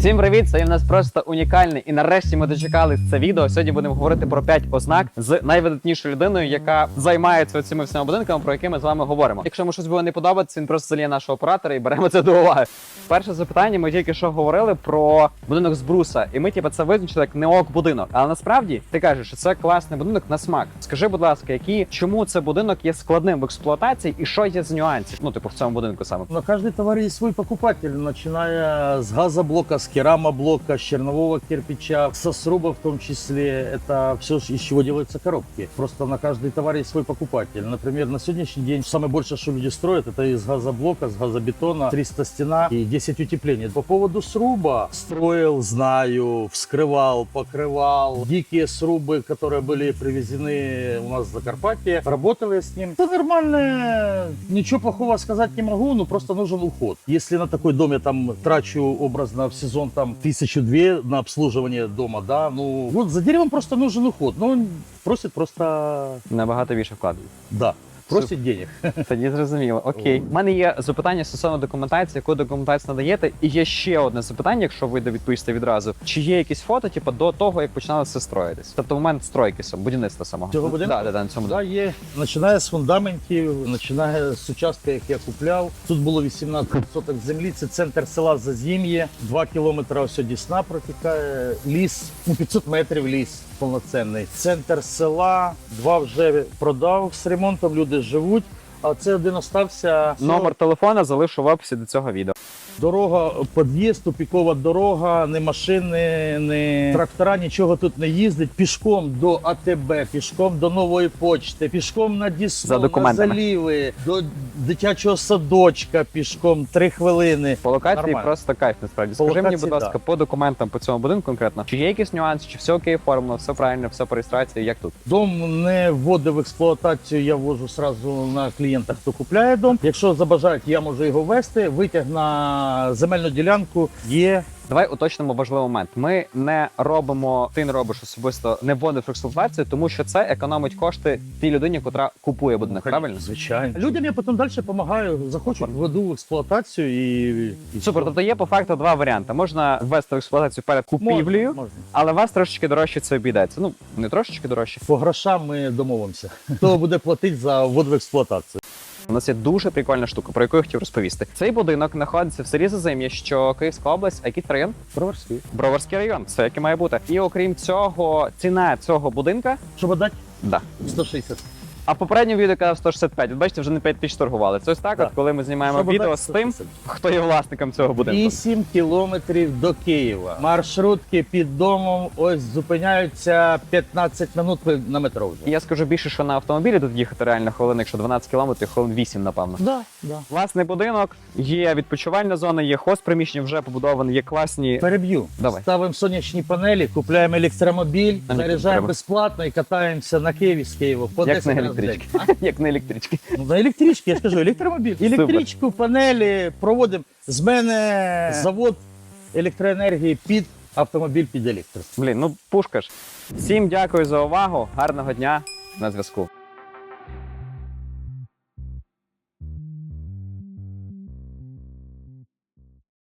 Всім привіт! Сьогодні в нас просто унікальний. І нарешті ми дочекались це відео. Сьогодні будемо говорити про 5 ознак з найвидатнішою людиною, яка займається цими всіма будинками, про які ми з вами говоримо. Якщо ми щось буде не подобатися, він просто заліє нашого оператора і беремо це до уваги. Перше запитання: ми тільки що говорили про будинок з бруса, і ми типу, це визначили як неок будинок. Але насправді ти кажеш, що це класний будинок на смак. Скажи, будь ласка, які чому це будинок є складним в експлуатації, і що є з нюансів? Ну, типу, в цьому будинку саме. На каждый товар есть свой покупатель, начиная с газоблока, с керамоблока, с чернового кирпича, со сруба в том числе. Это все, из чего делаются коробки. Просто на каждый товар есть свой покупатель. Например, на сегодняшний день самое большее, что люди строят, это из газоблока, с газобетона, 300 стена и 10 утеплений. По поводу сруба строил, знаю, вскрывал, покрывал. Дикие срубы, которые были привезены у нас в Закарпатье, работал я с ним. Это нормально, ничего плохого сказать не могу, но просто нужен уход. Если на такой дом я там трачу образно в сезон там тысячу две на обслуживание дома, да, ну вот за деревом просто нужен уход. Он просит просто, Набагато більше вкладів. да, просит денег. Тоді зрозуміло. Окей. У мене є запитання стосовно документації, яку документацію надаєте. І є ще одне запитання, якщо ви відповісте відразу. Чи є якісь фото, типу, до того, як починали все строїтись? Тобто момент стройки, будівництва самого. Цього будинку? Да, да, да, на цьому Да, є. Починає з фундаментів, починає з участка, як я купляв. Тут було 18 соток землі. Це центр села Зазім'є. Два кілометри ось Дісна протікає. Ліс, ну 500 метрів ліс повноцінний. Центр села, два вже продав з ремонтом. Люди живуть. А це один остався. Номер телефона залишу в описі до цього відео. Дорога, під'їзд, тупікова дорога, не машини, не трактора, нічого тут не їздить. Пішком до АТБ, пішком до нової почти, пішком на За на заліви, до дитячого садочка пішком три хвилини. По локації Нормально. просто кайф насправді. По Скажи мені, будь ласка, да. по документам по цьому будинку конкретно, чи є якісь нюанси, чи все окей оформлено, все правильно, все по реєстрації, як тут? Дом не вводив в експлуатацію, я ввожу сразу на клієнта, хто купляє дом. Якщо забажають, я можу його ввести. Витяг на земельну ділянку є. Давай уточнимо важливий момент. Ми не робимо, ти не робиш особисто, не вводиш в експлуатацію, тому що це економить кошти тій людині, котра купує будинок. Правильно? Звичайно. Людям я потім далі допомагаю. Захочуть, введу в експлуатацію і, і Супер. Тобто є по факту два варіанти. Можна ввести в експлуатацію перед купівлею, Можна, можна. але вас трошечки дорожче це обійдеться. Ну не трошечки дорожче. По грошам ми домовимося. Хто буде платити за ввод в експлуатацію? У нас є дуже прикольна штука, про яку я хотів розповісти. Цей будинок знаходиться в селі Зазим'я, що Київська область, а який це район? Броварський. Броварський район. Все яке має бути. І окрім цього, ціна цього будинка. Щоб дати Да. 160. А в попередньому відео казав 165. От бачите, вже не 5 тисяч торгували. Це ось так, Так. от коли ми знімаємо Щоб відео з тим, 160. хто є власником цього будинку. 8 кілометрів до Києва. Маршрутки під домом ось зупиняються 15 минут на метро вже. Я скажу більше, що на автомобілі тут їхати реально хвилин, якщо 12 кілометрів, хвилин 8, напевно. Да, да. Власний будинок, є відпочивальна зона, є хост приміщення вже побудовані, є класні. Переб'ю. Давай. Ставимо сонячні панелі, купляємо електромобіль, А не треба. безплатно і катаємося на Києві з Києва по Як 10 на разів електричці. Як на електричці. Ну, на електрички, я ж кажу, електромобіль. Електричку, панелі проводимо. З мене завод електроенергії під автомобіль під електро. Блін, ну пушка ж. Всім дякую за увагу. Гарного дня на зв'язку.